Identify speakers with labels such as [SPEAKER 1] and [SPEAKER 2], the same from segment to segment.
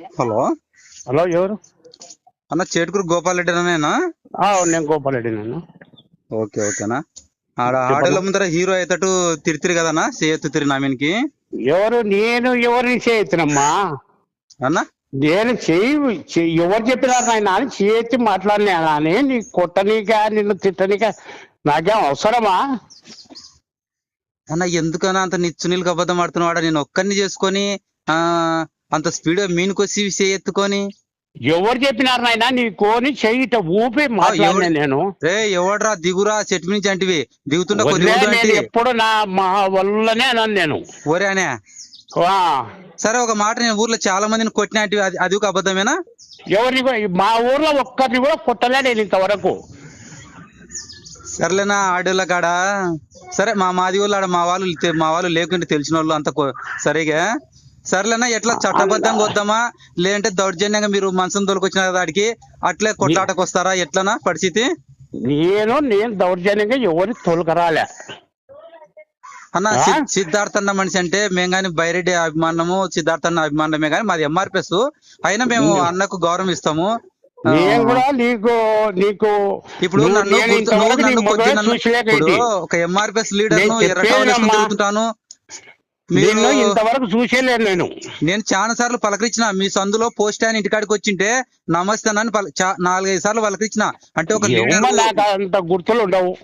[SPEAKER 1] Hello.
[SPEAKER 2] Hello ఎవరు?
[SPEAKER 1] అన్న చేటుకూరు గోపాల్ రెడ్డి అనేనా
[SPEAKER 2] ఆ, నేను గోపాల్ రెడ్డి
[SPEAKER 1] ఓకే ఓకేనా ఆడ ఆడల ముందర హీరో అయ్యేటట్టు తిరితిరి కదన్నా చేయొత్తు తిరిగి నామీనికి.
[SPEAKER 2] ఎవరు? నేను ఎవరిని చేయొచ్చునమ్మా
[SPEAKER 1] అన్న?
[SPEAKER 2] నేను చేయి ఎవరు చెప్పినారు నాయన అని చేయొచ్చి మాట్లాడినా కానీ నీ కొట్టనీక నిన్ను తిట్టనీక నాకేం అవసరమా?
[SPEAKER 1] అన్న ఎందుకన్నా అంత నిచ్చునీళ్ళకి అబద్ధం ఆడుతున్నావాడా? నేను ఒక్కరిని చేసుకొని ఆ అంత స్పీడ్ మీనుకొచ్చి చేయెత్తుకొని
[SPEAKER 2] ఎవరు చెప్పినారు నాయన? నీ కోని చెయ్యిట ఊపి మాట్లాడినా నేను.
[SPEAKER 1] రే ఎవడ్రా దిగురా చెట్టు నుంచి అంటివి? దిగుతుండ
[SPEAKER 2] ఎప్పుడు నా మా వల్లనే అన్నాను నేను.
[SPEAKER 1] ఒరే అనే.
[SPEAKER 2] ఆ,
[SPEAKER 1] సరే ఒక మాట నేను ఊర్లో చాలా మందిని కొట్టిన అంటివి. అది అది ఒక అబద్ధమేనా?
[SPEAKER 2] ఎవరిని మా ఊర్లో ఒక్కరిని కూడా కొట్టలే నేను ఇంతవరకు.
[SPEAKER 1] సర్లేనా ఆడోళ్ళ కాడ? సరే మా మాది ఆడ మా వాళ్ళు మా వాళ్ళు లేకుంటే తెలిసిన వాళ్ళు అంత సరిగా? సర్లేనా ఎట్లా చట్టబద్ధంగా వద్దామా లేదంటే దౌర్జన్యంగా మీరు మనసును తోలుకొచ్చిన కదా ఆడికి అట్లే కొట్లాటకు వస్తారా? ఎట్లనా పరిస్థితి?
[SPEAKER 2] నేను నేను దౌర్జన్యంగా ఎవరి తొలకరాలే.
[SPEAKER 1] అన్న సిద్ధార్థ అన్న మనిషి అంటే మేము కానీ బైరెడ్డి అభిమానము సిద్ధార్థ అన్న అభిమానమే కానీ మాది ఎంఆర్పిఎస్. అయినా మేము అన్నకు గౌరవం ఇస్తాము.
[SPEAKER 2] నేను కూడా నీకు నీకు
[SPEAKER 1] ఇప్పుడు నన్ను. ఒక ఎంఆర్పిఎస్ లీడర్
[SPEAKER 2] నేను
[SPEAKER 1] ఎర్ర టవల్ వేసుకొని
[SPEAKER 2] చెప్పేదమ్మా.
[SPEAKER 1] తిరుగుతుంటాను మీరు
[SPEAKER 2] ఇంతవరకు చూసేలేను నేను.
[SPEAKER 1] నేను చాలా సార్లు పలకరించిన మీ సందులో పోస్ట్ ఆయన ఇంటికాడికి వచ్చింటే నమస్తే అని నాలుగైదు సార్లు పలకరించిన. అంటే ఒక
[SPEAKER 2] అంత గుర్తులు ఉండవు.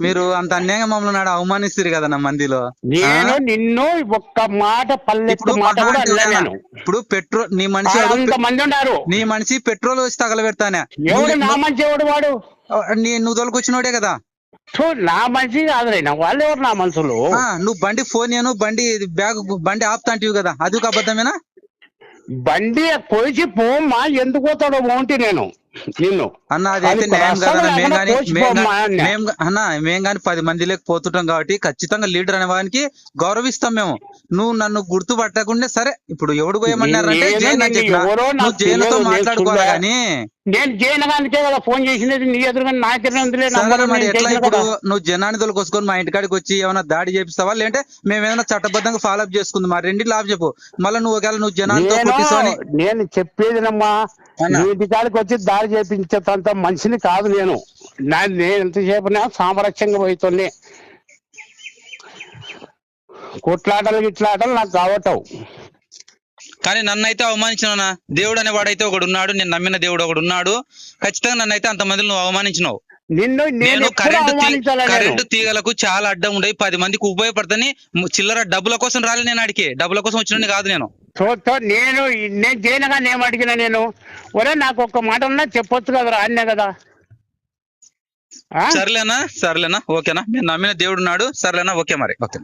[SPEAKER 1] మీరు అంత అన్యాయంగా మమ్మల్ని నాడు అవమానిస్తారు కదా నా మందిలో.
[SPEAKER 2] నేను? నిన్ను ఒక్క మాట
[SPEAKER 1] ఇప్పుడు
[SPEAKER 2] నేను.
[SPEAKER 1] పెట్రోల్ నీ మనిషి
[SPEAKER 2] మంది ఉన్నారు.
[SPEAKER 1] నీ మనిషి పెట్రోల్ వచ్చి తగలబెడతానే.
[SPEAKER 2] ఎవడు నా మంచి ఎవడు వాడు?
[SPEAKER 1] నీ నువ్వు తోలుకొచ్చినోడే కదా.
[SPEAKER 2] నా మంచి కాదులేనా వాళ్ళు ఎవరు నా మనుషులు?
[SPEAKER 1] నువ్వు బండి ఫోన్ చేయను బండి బ్యాగ్ బండి ఆపుతాంటివి కదా అది ఒక అబద్ధమేనా?
[SPEAKER 2] బండి పోసి పోమ్మా ఎందుకు పోతాడో మోంటి నేను నిన్ను.
[SPEAKER 1] అన్న అది అయితే
[SPEAKER 2] అది
[SPEAKER 1] న్యాయం కాదన్న
[SPEAKER 2] అన్న.
[SPEAKER 1] మేము గా- అన్న మేము కానీ పది మంది లేక పోతుంటాం కాబట్టి ఖచ్చితంగా లీడర్ అనే వానికి గౌరవిస్తాం మేము. నువ్వు నన్ను గుర్తు పట్టకుండా సరే ఇప్పుడు ఎవడు పోయమన్నారంటే
[SPEAKER 2] నేను
[SPEAKER 1] జైన్ అని చెప్పిన. నువ్వు జైన్తో మాట్లాడుకోవాలి. కానీ
[SPEAKER 2] నేను జయనగానికే కదా ఫోన్ చేసినది నీ ఎదురుగా ఉందిలే
[SPEAKER 1] ఎట్లా
[SPEAKER 2] చేసిన
[SPEAKER 1] ఇప్పుడు. నువ్వు జనాన్ని తోలుకొసుకొని మా ఇంటికాడికి వచ్చి ఏమైనా దాడి చేపిస్తావా? లేదంటే మేము ఏమైనా చట్టబద్ధంగా ఫాలో అప్ చేసుకుందాం. మా రెండింటి లాభ చెప్పు. మళ్ళీ నువ్వు ఒకవేళ నువ్వు జనాలతో
[SPEAKER 2] నేను చెప్పేదినమ్మా
[SPEAKER 1] అన్న.
[SPEAKER 2] నీ ఇంటికాడికి వచ్చి దాడి చేపించేంత మనిషిని కాదు నేను. నా నేను ఎంతసేపు సామరస్యంగా పోతుంది కొట్లాటలు గిట్లాటలు నాకు కావటవు
[SPEAKER 1] కానీ నన్ను అయితే అవమానించినా దేవుడు అనే వాడైతే ఒకడు ఉన్నాడు నేను నమ్మిన దేవుడు ఒకడు ఉన్నాడు ఖచ్చితంగా నన్ను అయితే అంతమందిని నువ్వు అవమానించినావు.
[SPEAKER 2] నిన్ను నేను
[SPEAKER 1] కరెంటు కరెంటు తీగలకు చాలా అడ్డం ఉండయి పది మందికి ఉపయోగపడతాని చిల్లర డబ్బుల కోసం రాలే నేను అడిగి డబ్బుల కోసం వచ్చిన కాదు నేను.
[SPEAKER 2] తో తో నేను నేను చేయనగా నేను అడిగిన నేను ఒరే నాకు ఒక్క మాట ఉన్నా చెప్పొచ్చు కదరా అన్నే కదా?
[SPEAKER 1] సర్లేనా? సర్లేనా? ఓకేనా? నేను నమ్మిన దేవుడు ఉన్నాడు సర్లేనా? ఓకే మరి. ఓకే.